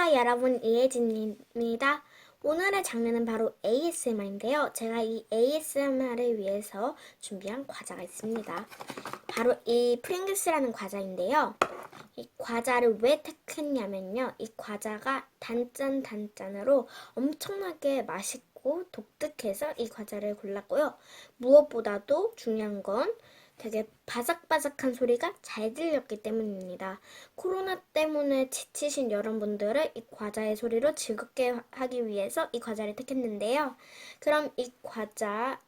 하이 여러분 이혜진입니다. 오늘의 장르는 바로 ASMR인데요. 제가 이 ASMR을 위해서 준비한 과자가 있습니다. 바로 이 프링글스라는 과자인데요. 이 과자를 왜 택했냐면요. 이 과자가 단짠 단짠으로 엄청나게 맛있고 독특해서 이 과자를 골랐고요. 무엇보다도 중요한 건 되게 바삭바삭한 소리가 잘 들렸기 때문입니다. 코로나 때문에 지치신 여러분들을 이 과자의 소리로 즐겁게 하기 위해서 이 과자를 택했는데요. 그럼 이 과자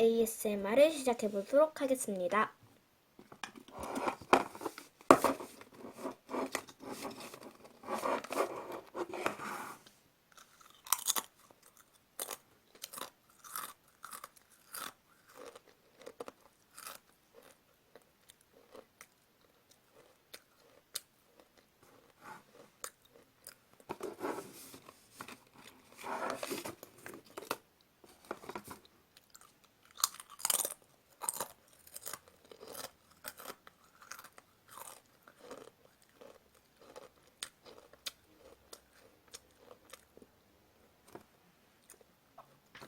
ASMR을 시작해 보도록 하겠습니다.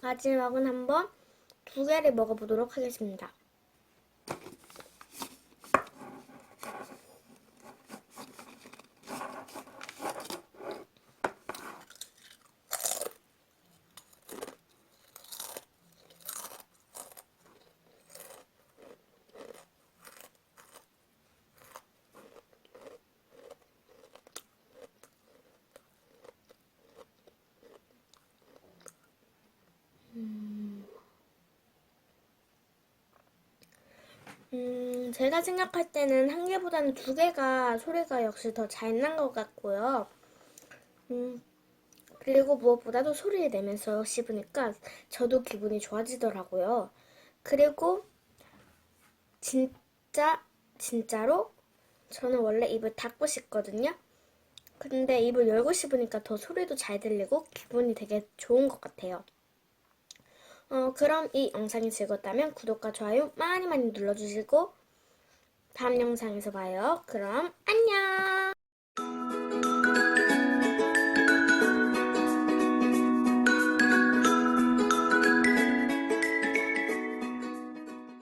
마지막은 한번 두 개를 먹어보도록 하겠습니다. 음, 제가 생각할 때는 한 개보다는 두 개가 소리가 역시 더 잘 난 것 같고요. 음, 그리고 무엇보다도 소리를 내면서 씹으니까 저도 기분이 좋아지더라고요. 그리고 진짜, 진짜로 저는 원래 입을 닫고 씹거든요. 근데 입을 열고 씹으니까 더 소리도 잘 들리고 기분이 되게 좋은 것 같아요. 어, 그럼 이 영상이 즐거웠다면 구독과 좋아요 많이 많이 눌러주시고 다음 영상에서 봐요. 그럼 안녕!